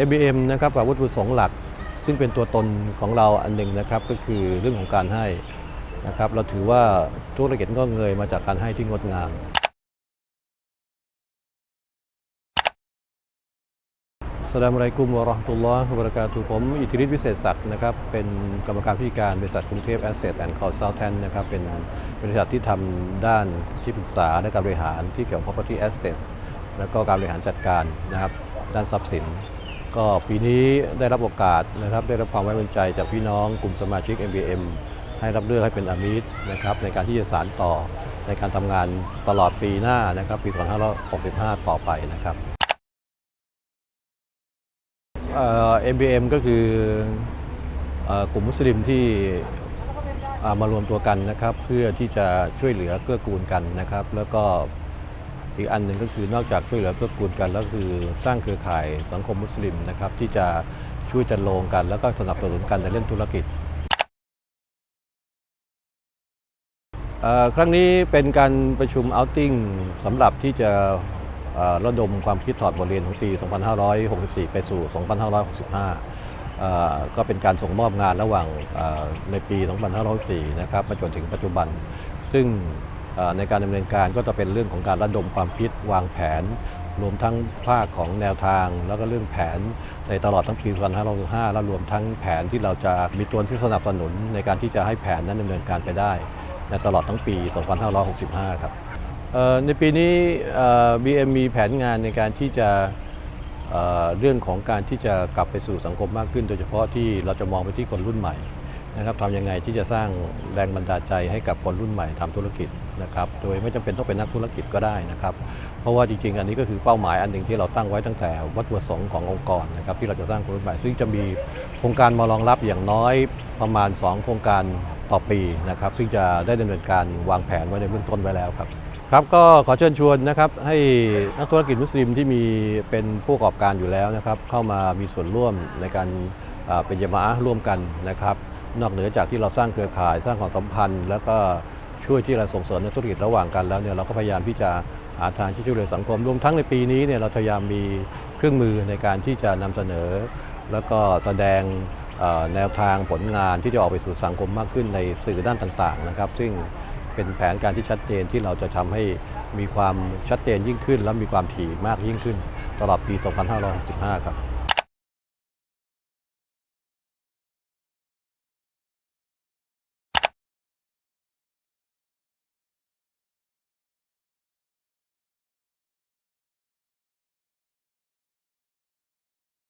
ABM นะครับกับวัตถุประสงค์หลัก ซึ่งเป็นตัวตนของเราอันหนึ่งนะครับก็คือเรื่องของการให้นะครับเราถือว่าธุรกิจก็เงยมาจากการให้ที่งดงามสลามอะลัยกุมวะรห์ตุลลอฮ์บรากาตุฮ์ผมอิทธิฤทธิ์วิเศษศักดิ์นะครับเป็นกรรมการผู้จัดการบริษัทกรุงเทพแอสเซทแอนด์คอร์ซัลแทนนะครับเป็นบริษัทที่ทำด้านที่ปรึกษาและการบริหารที่เกี่ยวกับ property asset แล้วก็การบริหารจัดการนะครับด้านทรัพย์สิน ก็ปีนี้ได้รับโอกาสนะครับได้รับความไว้วางใจจากพี่น้องกลุ่มสมาชิก MBM ให้รับเลือกให้เป็นอามิตนะครับในการที่จะสานต่อในการทำงานตลอดปีหน้านะครับปี 2565 ต่อไปนะครับเอ่อ MBM ก็คืออกลุ่มมุสลิมที่มารวมตัวกันนะครับ เพื่อที่จะช่วยเหลือเกื้อกูลกันนะครับ แล้วก็ อีกอันหนึ่งก็คือนอกจากช่วยเหลือเกื้อกูลกันแล้วคือสร้างเครือข่ายสังคมมุสลิมนะครับที่จะช่วยจันโลงกัน แล้วก็สนับสนุนกันในเรื่องธุรกิจครั้งนี้เป็นการประชุม outing สำหรับที่จะเอ่อระดมความคิดถอดบทเรียนของปี 2564 ไปสู่ 2565 ก็เป็นการส่งมอบงานระหว่างในปี 2504นะครับมาจนถึงปัจจุบัน ซึ่ง ในการดำเนินการก็จะเป็นเรื่องของการระดมความคิดวางแผน รวมทั้งภาคของแนวทาง แล้วก็เรื่องแผนในตลอดทั้งปี2565และรวมทั้งแผนที่เราจะมีตัวที่สนับสนุนในการที่จะให้แผนนั้นดำเนินการไปได้ในตลอดทั้งปี 2565 ครับในปีนี้ BM มีแผนงานในการที่จะเรื่องของการที่จะกลับไปสู่สังคมมากขึ้น โดยเฉพาะที่เราจะมองไปที่คนรุ่นใหม่ นะครับทำยังไงที่จะสร้างแรงบันดาลใจให้กับคนรุ่นใหม่ทำธุรกิจนะครับ โดยไม่จำเป็นต้องเป็นนักธุรกิจก็ได้นะครับ เพราะว่าจริงๆ อันนี้ก็คือเป้าหมายอันหนึ่งที่เราตั้งไว้ตั้งแต่วัตถุประสงค์ขององค์กรนะครับที่เราจะสร้างคนรุ่นใหม่ ซึ่งจะมีโครงการมารองรับอย่างน้อยประมาณ 2 โครงการต่อปีนะครับซึ่งจะได้ดำเนินการวางแผนไว้ในเบื้องต้นไว้แล้วครับครับก็ขอเชิญชวนนะครับให้นักธุรกิจมุสลิมที่มีเป็นผู้ประกอบการอยู่แล้วนะครับเข้ามามีส่วนร่วมในการเป็นยามะอะห์ร่วมกันนะครับ นอกเหนือจากที่เราสร้างเครือข่าย สร้างความสัมพันธ์ แล้วก็ช่วยที่เราส่งเสริมในธุรกิจระหว่างกันแล้วเนี่ยเราก็พยายามที่จะหาทางที่ช่วยเหลือสังคมรวมทั้งในปีนี้เนี่ยเราพยายามมีเครื่องมือในการที่จะนำเสนอ แล้วก็แสดงแนวทางผลงานที่จะออกไปสู่สังคมมากขึ้นในสื่อด้านต่างๆนะครับ ซึ่งเป็นแผนการที่ชัดเจนที่เราจะทำให้มีความชัดเจนยิ่งขึ้น และมีความถี่มากยิ่งขึ้น ตลอดปี 2565 ครับ